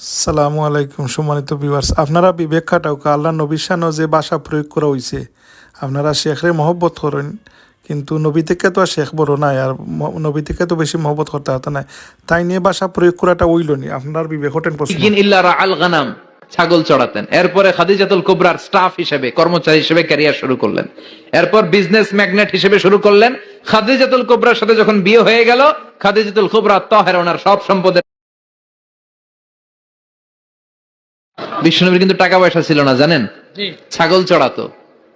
সালামু আলাইকুম সম্মানিত ভিউয়ার্স। আপনারা বিবেক খাটাও আল্লাহ নবীর শানও যে ভাষা প্রয়োগ করা হয়েছে আপনারা শেখরে মহব্বত করেন, কিন্তু নবী থেকে তো আর শেখ বড় নাই, আর নবী থেকে তো বেশি মহব্বত করতে হতো না। তাই নিয়ে ভাষা প্রয়োগ করাটা ওইল নি। আপনার বিবেক হটেন প্রশ্ন। ছাগল চড়াতেন। এরপরে খাদিজাতুল কুবরার স্টাফ হিসেবে, কর্মচারী হিসেবে ক্যারিয়ার শুরু করলেন। এরপর বিজনেস ম্যাগনেট হিসেবে শুরু করলেন। খাদিজাতুল কুবরার সাথে যখন বিয়ে হয়ে গেল, খাদিজাতুল কুবরা, তাহের ওনার সব সম্পদের বিষ্ণুনবীর কিন্তু টাকা পয়সা ছিল না জানেন? ছাগল চড়াতো।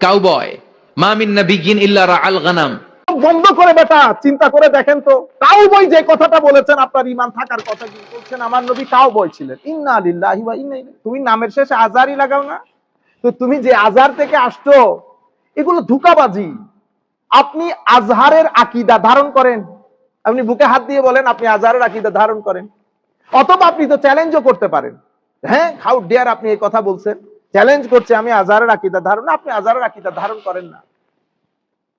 কাউবয় মা মিন নাবিয়িন ইল্লা রাআল গানাম। বন্ধ করে বেটা চিন্তা করে দেখেন তো। যে কথাটা বলেছেন আপনার ইমান থাকার কথা কি? বলছেন আমার নবী ছিলেন। ইন্না লিল্লাহি ওয়া ইন্না ইলাইহি। তুমি নামের শেষে আজারই লাগাও না? তো তুমি যে আজার থেকে আসছো এগুলো ধোঁকাবাজি। আপনি আজহারের আকিদা ধারণ করেন। আপনি বুকে হাত দিয়ে বলেন আপনি আজহারের আকিদা ধারণ করেন। অথবা আপনি তো চ্যালেঞ্জও করতে পারেন। হ্যাঁ হাউ ডেয়ার আপনি এই কথা বলছেন? চ্যালেঞ্জ করছে আমি আজহারের আকীদা ধারণ, আপনি আজহারের আকীদা ধারণ করেন না।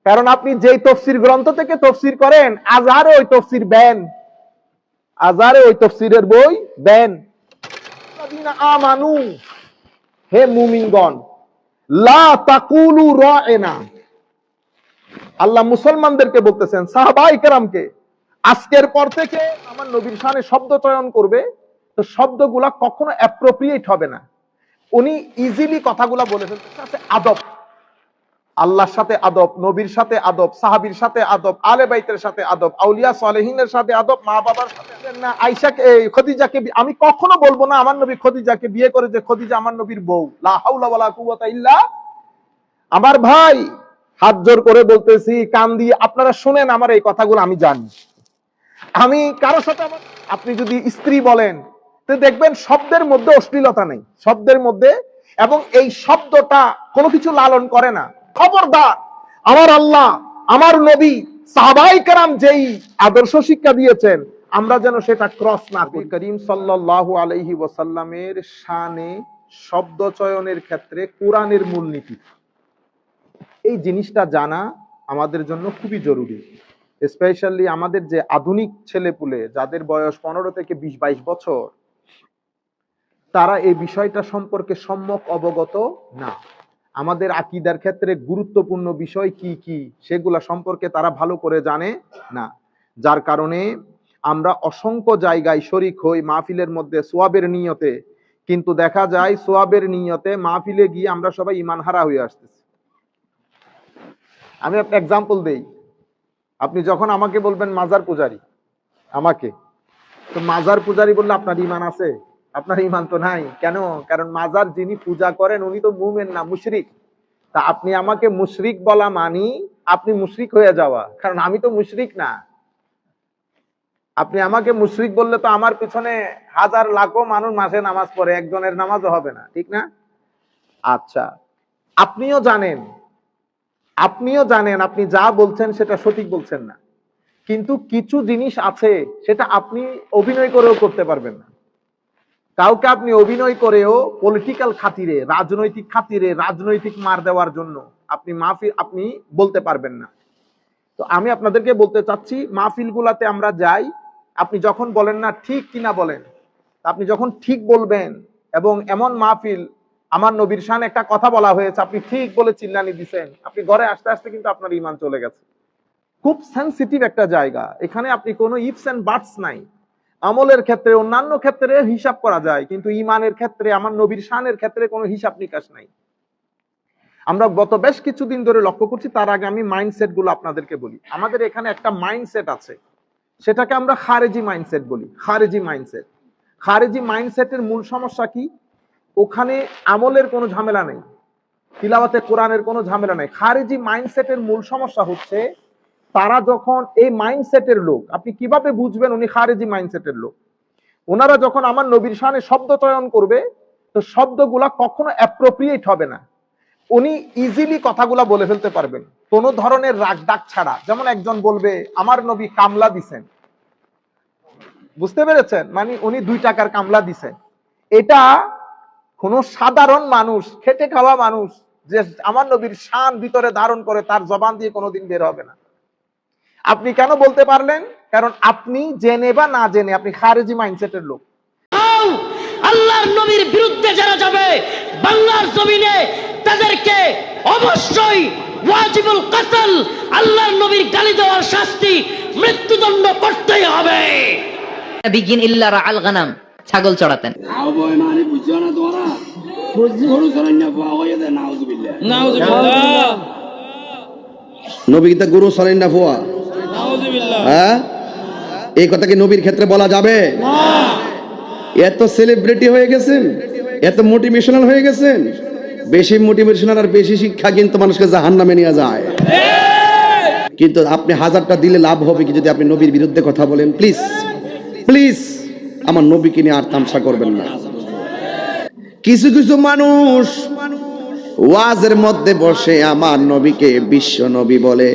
কারণ আপনি যেই তফসির গ্রন্থ থেকে তফসির করেন, আজহারে ওই তফসির ব্যান। আজহারে ওই তফসিরের বই ব্যান। আমানু, হে মুমিনগণ, লা তাকুলু রায়না। আল্লাহ মুসলমানদেরকে বলতেছেন, সাহাবাই কেরামকে, আজকের পর থেকে আমার নবীর শানে শব্দ চয়ন করবে তো শব্দগুলা কখনো অ্যাপ্রোপ্রিয়েট হবে না। উনি ইজিলি কথাগুলা বলে ফেলতেছে আছে আদব। আল্লাহর সাথে আদব, নবীর সাথে আদব, সাহাবীর সাথে আদব, আলে বাইতের সাথে আদব, আউলিয়া সালেহিনের সাথে আদব, মা বাবার সাথে না আইসাকে খদিজাকে আমি কখনো বলব না আমার নবী খদিজাকে বিয়ে করে যে খদিজা আমার নবীর বউ। লা ইল্লা আমার ভাই। হাত জোর করে বলতেছি, কান দিয়ে, আপনারা শুনেন আমার এই কথাগুলো, আমি জানি। আমি কারও সাথে আপনি যদি স্ত্রী বলেন তো দেখবেন শব্দের মধ্যে অশ্লীলতা নেই, শব্দের মধ্যে এবং এই শব্দটা কোনো কিছু লালন করে না। খবরদার, আমার আল্লাহ, আমার নবী, সাহাবাই কারাম যেই আদর্শ শিক্ষা দিয়েছেন, আমরা যেন সেটা ক্রস না করি। করিম সাল্লাল্লাহু আলাইহি ওয়াসাল্লামের শানে শব্দ চয়নের ক্ষেত্রে কোরআনের মূলনীতি। এই জিনিসটা জানা আমাদের জন্য খুবই জরুরি। স্পেশালি আমাদের যে আধুনিক ছেলেপুলে, যাদের বয়স পনেরো থেকে বিশ বাইশ বছর তারা এই বিষয়টা সম্পর্কে সম্যক অবগত না। আমাদের আকিদার ক্ষেত্রে গুরুত্বপূর্ণ বিষয় কি কি, সেগুলা সম্পর্কে তারা ভালো করে জানে না। যার কারণে আমরা অসংখ্য জায়গায় শরিক হই মাহফিলের মধ্যে সোয়াবের নিয়তে। কিন্তু দেখা যায় সোয়াবের নিয়তে মাহফিলে গিয়ে আমরা সবাই ইমান হারা হয়ে আসতেছি। আমি একটা এক্সাম্পল দেই। আপনি যখন আমাকে বলবেন মাজার পূজারি, আমাকে, তো মাজার পূজারি বললে আপনার ইমান আছে? আপনার ইমান তো নাই। কেন? কারণ মাজার যিনি পূজা করেন, উনি তো মুমেন না, মুশরিক। তা আপনি আমাকে মুশরিক বলা মানি, আপনি মুশরিক হয়ে যাওয়া। কারণ আমি তো মুশরিক না। আপনি আমাকে মুশরিক বললে তো আমার পিছনে হাজার লাখো মানুষ মাসে নামাজ পড়ে, একজনের নামাজও হবে না, ঠিক না? আচ্ছা আপনিও জানেন আপনিও জানেন, আপনি যা বলছেন সেটা সঠিক বলছেন না। কিন্তু কিছু জিনিস আছে, সেটা আপনি অভিনয় করেও করতে পারবেন না। কাউকে আপনি অভিনয় করেও পলিটিক্যাল খাতিরে, রাজনৈতিক খাতিরে, রাজনৈতিক মার দেওয়ার জন্য আপনি মাহফিল, আপনি বলতে পারবেন না। তো আমি আপনাদেরকে বলতে চাচ্ছি মাহফিল গুলাতে আমরা যাই, আপনি যখন বলেন না ঠিক কিনা বলেন আপনি যখন ঠিক বলবেন এবং এমন মাহফিল, আমার নবীর শান একটা কথা বলা হয়েছে, আপনি ঠিক বলে চিল্লানি দিছেন, আপনি ঘরে আসতে আসতে কিন্তু আপনার ইমান চলে গেছে। খুব সেন্সিটিভ একটা জায়গা, এখানে আপনি কোনো ইফস এন্ড বাটস নাই। আমলের ক্ষেত্রে, অন্যান্য ক্ষেত্রে হিসাব করা যায়, কিন্তু ইমানের ক্ষেত্রে, আমার নবীর শানের ক্ষেত্রে কোনো হিসাব নিকাশ নাই। আমরা গত বেশ কিছুদিন ধরে লক্ষ্য করছি, তার আগে আমি মাইন্ডসেটগুলো আপনাদেরকে বলি। আমাদের এখানে একটা মাইন্ডসেট আছে, সেটাকে আমরা খারেজি মাইন্ডসেট বলি, খারেজি মাইন্ডসেট খারেজি মাইন্ডসেটের মূল সমস্যা কি? ওখানে আমলের কোনো ঝামেলা নেই, তিলাওয়াতে কোরআনের কোনো ঝামেলা নেই। খারেজি মাইন্ডসেটের মূল সমস্যা হচ্ছে তারা যখন এই মাইন্ডসেটের লোক, আপনি কীভাবে বুঝবেন উনি খারেজি মাইন্ডসেটের লোক? ওনারা যখন আমার নবীর শানে শব্দ চয়ন করবে, তো শব্দগুলা কখনো অ্যাপ্রোপ্রিয়েট হবে না। উনি ইজিলি কথাগুলা বলে ফেলতে পারবেন। কোনো ধরনের রাগ ডাক ছাড়া। যেমন একজন বলবে, আমার নবী কামলা দিছেন। বুঝতে পেরেছেন? মানে উনি দুই টাকার কামলা দিছেন। এটা কোনো সাধারণ মানুষ, খেটে খাওয়া মানুষ, যে আমার নবীর শান ভিতরে ধারণ করে, তার জবান দিয়ে কোনোদিন বের হবে না। আপনি কেন বলতে পারলেন? কারণ আপনি জেনে বা না জেনে আপনি খারেজি মাইন্ডসেটের লোক। আল্লাহ যারা যাবে বাংলার জমিনে তাদেরকে অবশ্যই ওয়াজিবুল কাতল আল্লাহর নবীর গালি দেওয়ার শাস্তি মৃত্যুদণ্ড করতেই হবে। বিগিন ইল্লা আল গানাম ছাগল চড়াতেন। মানে বুঝছ না তোমরা। গরু চড়াই না পাওয়া হয়ে যায় নাউজুবিল্লাহ। নবী তা গুরু সরেন না ফুয়া হ্যাঁ? এই কথা কি নবীর ক্ষেত্রে বলা যাবে? এত সেলিব্রিটি হয়ে গেছেন এত মোটিভেশনাল হয়ে গেছেন বেশি মোটিভেশনাল আর বেশি শিক্ষা কিন্তু মানুষকে জাহান নামে নিয়ে যায়। কিন্তু আপনি হাজারটা দিলে লাভ হবে কি যদি আপনি নবীর বিরুদ্ধে কথা বলেন? প্লিজ প্লিজ আমার নবীকে নিয়ে আর তামসা করবেন না। কিছু কিছু মানুষ ওয়াজের মধ্যে বসে আমার নবীকে বিশ্ব নবী বলে।